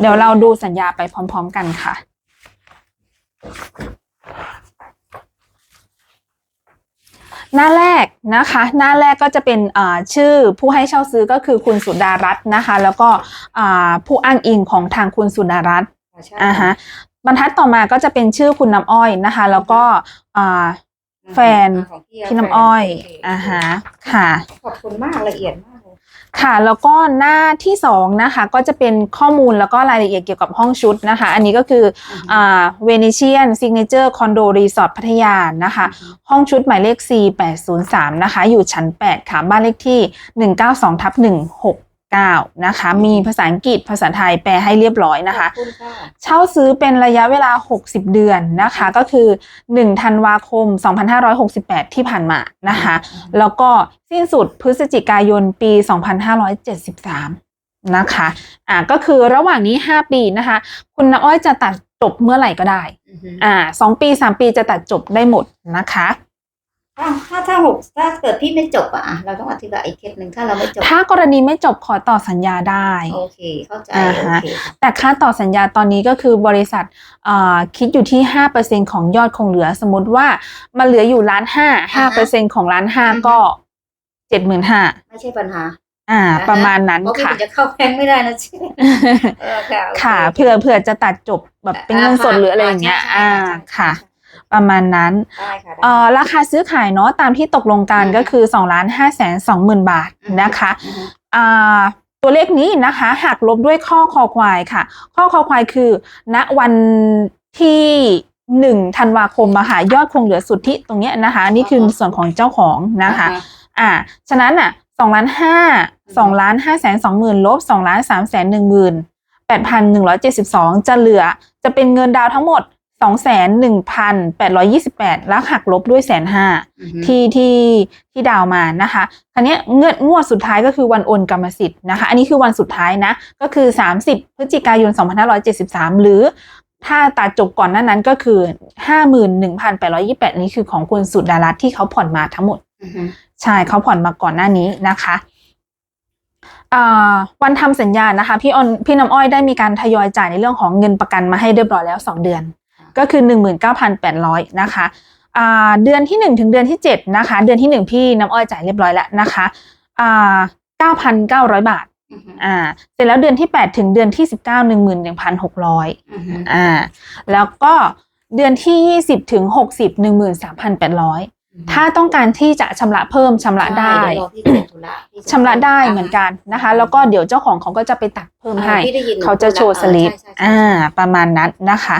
เดี๋ยวเราดูสัญญาไปพร้อม ๆ กันค่ะ หน้าแรกนะคะ หน้าแรกก็จะเป็นอ่าชื่อผู้ให้เช่าซื้อก็คือคุณสุดารัตน์นะคะ แล้วก็อ่าผู้อ้างอิงของทางคุณสุดารัตน์ใช่อ่าฮะบรรทัดต่อมาก็จะเป็นชื่อคุณน้ำอ้อยนะคะ แล้วก็อ่าแฟนของพี่น้ำอ้อยโเคอ่าฮะค่ะ ขอบคุณมากละเอียดมากเลย ค่ะแล้วก็หน้าที่สองนะคะก็จะเป็นข้อมูลแล้วก็รายละเอียดเกี่ยวกับห้องชุดนะคะ อันนี้ก็คืออ่าเวเนเชียนซิกเนเจอร์คอนโดรีสอร์ทพัทยานะคะ ห้องชุดหมายเลข C803 นะคะ อยู่ชั้น 8 ค่ะ บ้านเลขที่ 192ทับ 169นะคะ มีภาษาอังกฤษภาษาไทยแปลให้เรียบร้อยนะคะขอบคุณค่ะเช่าซื้อเป็นระยะเวลา 60 เดือนนะคะ ก็คือ1ธันวาคม 2568 ที่ผ่านมานะคะ แล้วก็สิ้นสุดพฤศจิกายนปี 2573 นะคะอ่าก็คือระหว่างนี้ 5 ปีนะคะ คุณน้ำอ้อยจะตัดจบเมื่อไหร่ก็ได้อือฮึอ่าสองปีสามปีจะตัดจบได้หมดนะคะ ถ้าถ้าถ้าหกถ้าเกิดพี่ไม่จบอะอะเราต้องอธิบายอีกเคสหนึ่งถ้าเราไม่จบ ถ้ากรณีไม่จบขอต่อสัญญาได้โอเคเข้าใจอ่าโอฮะเคค่ะแต่ค่าต่อสัญญาตอนนี้ก็คือบริษัทอ่าคิดอยู่ที่5%ของยอดคงเหลือสมมติว่ามันเหลืออยู่ล้านห้าห้าเปอร์เซ็นของล้านห้าก็เจ็ดหมื่นห้าไม่ใช่ปัญหาอ่า ประมาณนั้นเพราะพี่ค่ะจะเข้าแพงไม่ได้นะใช่เออค่ะโอเค่ะเผื่อเผื่อจะตัดจบแบบเป็นเงินสดหรืออะไรอย่างเงี้ยใช่อ่าใช่ใช่ค่ะ ประมาณนั้นได้ค่ะได้ เอ่อราคาซื้อขายเนาะตามที่ตกลงกันอืม ก็คือ2ล้าน5แสน2หมื่นบาทนะคะอือฮึ อ่าตัวเลขนี้นะคะหักลบด้วยข้อคอควายค่ะ ข้อคอควายคือณวันที่หนึ่งธันวาคมอะค่ะยอดคงเหลือสุทธิตรงเนี้ยนะคะ นี่คือส่วนของเจ้าของนะคะ อ่า ฉะนั้นอะสองล้านห้าสองล้านห้าแสนสองหมื่นลบสองล้านสามแสนหนึ่งหมื่นแปดพันหนึ่งร้อยเจ็ดสิบสองจะเหลือจะเป็นเงินดาวน์ทั้งหมด สองแสนหนึ่งพันแปดร้อยี่สิบแปดแล้วหักลบด้วยแสนห้าอือฮึที่ที่ที่ดาวน์มานะคะคราวเนี้ยเงื่อนงวดสุดท้ายก็คือวันโอนกรรมสิทธิ์นะคะ อันนี้คือวันสุดท้ายนะ ก็คือ30พฤศจิกายน2573หรือถ้าตัดจบก่อนหน้านั้นก็คือ51,828นี้คือของคุณสุดารัตน์ที่เขาผ่อนมาทั้งหมดอือฮึใช่เขาผ่อนมาก่อนหน้านี้นะคะอ่าวันทำสัญญานะคะ พี่ออนพี่น้ำอ้อยได้มีการทยอยจ่ายในเรื่องของเงินประกันมาให้เรียบร้อยแล้ว 2 เดือน ก็คือ 19,800 นะคะอ่าเดือนที่ 1 ถึงเดือนที่ 7 นะคะ เดือนที่ 1 พี่น้ำอ้อยจ่ายเรียบร้อยแล้วนะคะอ่า9,900 บาทอือฮึอ่าเสร็จแล้วเดือนที่ 8 ถึงเดือนที่ 19 11,600อือฮึอ่าแล้วก็เดือนที่ 20 ถึง 60 13,800ถ้าต้องการที่จะชำระเพิ่มชำระได้เยวรอพี่เสร็จธุระพี่ชำระได้เหมือนกันนะคะ แล้วก็เดี๋ยวเจ้าของเขาก็จะไปตัดเพิ่มให้อ่พี่ได้ยินเขาจะโชว์สลิปใช่ใช่ใช่อ่า ประมาณนั้นนะคะ